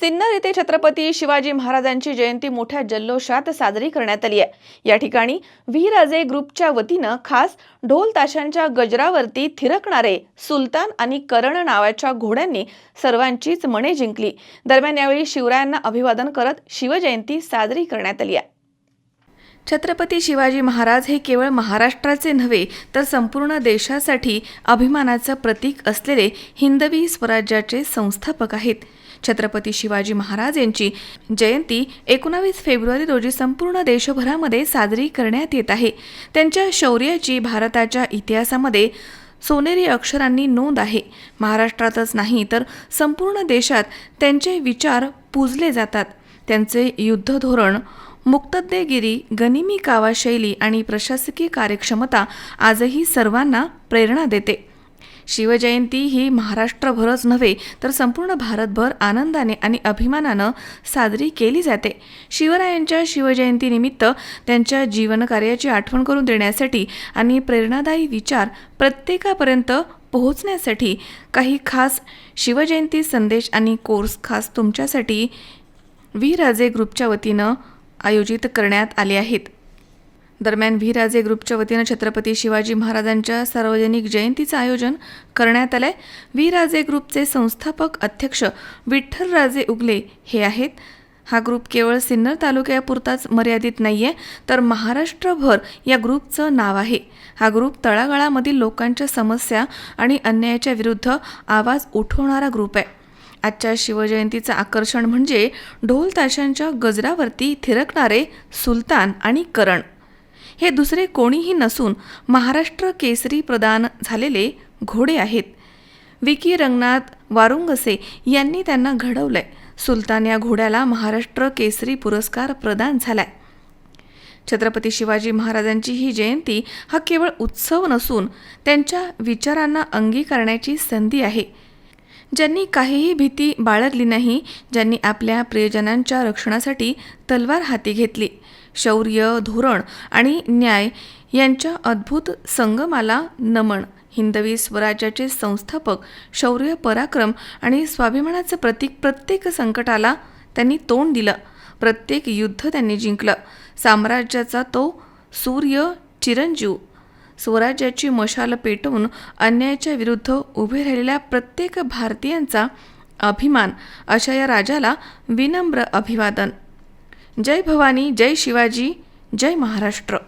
सिन्नर येथे छत्रपती शिवाजी महाराजांची जयंती मोठ्या जल्लोषात साजरी करण्यात आली आहे. या ठिकाणी व्हीराजे ग्रुपच्या वतीनं खास ढोल ताशांच्या गजरावरती थिरकणारे सुलतान आणि करण नावाच्या घोड्यांनी सर्वांचीच मने जिंकली. दरम्यान यावेळी शिवरायांना अभिवादन करत शिवजयंती साजरी करण्यात आली आहे. छत्रपती शिवाजी महाराज हे केवळ महाराष्ट्राचे नव्हे तर संपूर्ण देशासाठी अभिमानाचं प्रतीक असलेले हिंदवी स्वराज्याचे संस्थापक आहेत. छत्रपती शिवाजी महाराज यांची जयंती एकोणावीस फेब्रुवारी रोजी संपूर्ण देशभरामध्ये साजरी करण्यात येत आहे. त्यांच्या शौर्याची भारताच्या इतिहासामध्ये सोनेरी अक्षरांनी नोंद आहे. महाराष्ट्रातच नाही तर संपूर्ण देशात त्यांचे विचार पूजले जातात. त्यांचे युद्ध धोरण मुक्तद्देगिरी गनिमी कावा शैली आणि प्रशासकीय कार्यक्षमता आजही सर्वांना प्रेरणा देते. शिवजयंती ही महाराष्ट्रभरच नव्हे तर संपूर्ण भारतभर आनंदाने आणि अभिमानानं साजरी केली जाते. शिवरायांच्या शिवजयंतीनिमित्त त्यांच्या जीवनकार्याची आठवण करून देण्यासाठी आणि प्रेरणादायी विचार प्रत्येकापर्यंत पोहोचण्यासाठी काही खास शिवजयंती संदेश आणि कोर्स खास तुमच्यासाठी वीराजे राजे ग्रुपच्या वतीनं आयोजित करण्यात आले आहेत. दरम्यान व्हीराजे ग्रुपच्या वतीनं छत्रपती शिवाजी महाराजांच्या सार्वजनिक जयंतीचं आयोजन करण्यात आलंय. आहे व्हीराजे ग्रुपचे संस्थापक अध्यक्ष विठ्ठलराजे उगले हे आहेत. हा ग्रुप केवळ सिन्नर तालुक्यापुरताच मर्यादित नाही आहे तर महाराष्ट्रभर या ग्रुपचं नाव आहे. हा ग्रुप तळागाळामधील लोकांच्या समस्या आणि अन्यायाच्या विरुद्ध आवाज उठवणारा ग्रुप आहे. आजच्या शिवजयंतीचं आकर्षण म्हणजे ढोल ताशांच्या गजरावरती थिरकणारे सुलतान आणि करण. हे दुसरे कोणीही नसून महाराष्ट्र केसरी प्रदान झालेले घोडे आहेत. विकी रंगनाथ वारुंगसे यांनी त्यांना घडवलंय. सुलतान या घोड्याला महाराष्ट्र केसरी पुरस्कार प्रदान झालाय. छत्रपती शिवाजी महाराजांची ही जयंती हा केवळ उत्सव नसून त्यांच्या विचारांना अंगीकारण्याची संधी आहे. ज्यांनी काहीही भीती बाळगली नाही ज्यांनी आपल्या प्रियजनांच्या रक्षणासाठी तलवार हाती घेतली. शौर्य धोरण आणि न्याय यांच्या अद्भुत संगमाला नमन. हिंदवी स्वराज्याचे संस्थापक शौर्य पराक्रम आणि स्वाभिमानाचं प्रतीक प्रत्येक संकटाला त्यांनी तोंड दिलं. प्रत्येक युद्ध त्यांनी जिंकलं. साम्राज्याचा तो सूर्य चिरंजीव. स्वराज्याची मशाल पेटवून अन्यायाच्या विरुद्ध उभे राहिलेल्या प्रत्येक भारतीयांचा अभिमान अशा या राजाला विनम्र अभिवादन. जय भवानी जय शिवाजी जय महाराष्ट्र.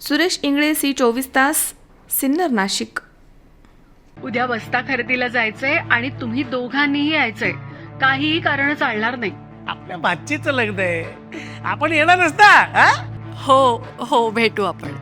सुरेश इंगळे सी चोवीस तास सिन्नर नाशिक. उद्या बस्ता खरेदीला जायचंय आणि तुम्ही दोघांनीही यायचंय. काहीही कारण चालणार नाही. आपल्या भाचीचं लग्न आहे. आपण येणारच ना हा? हो हो भेटू आपण.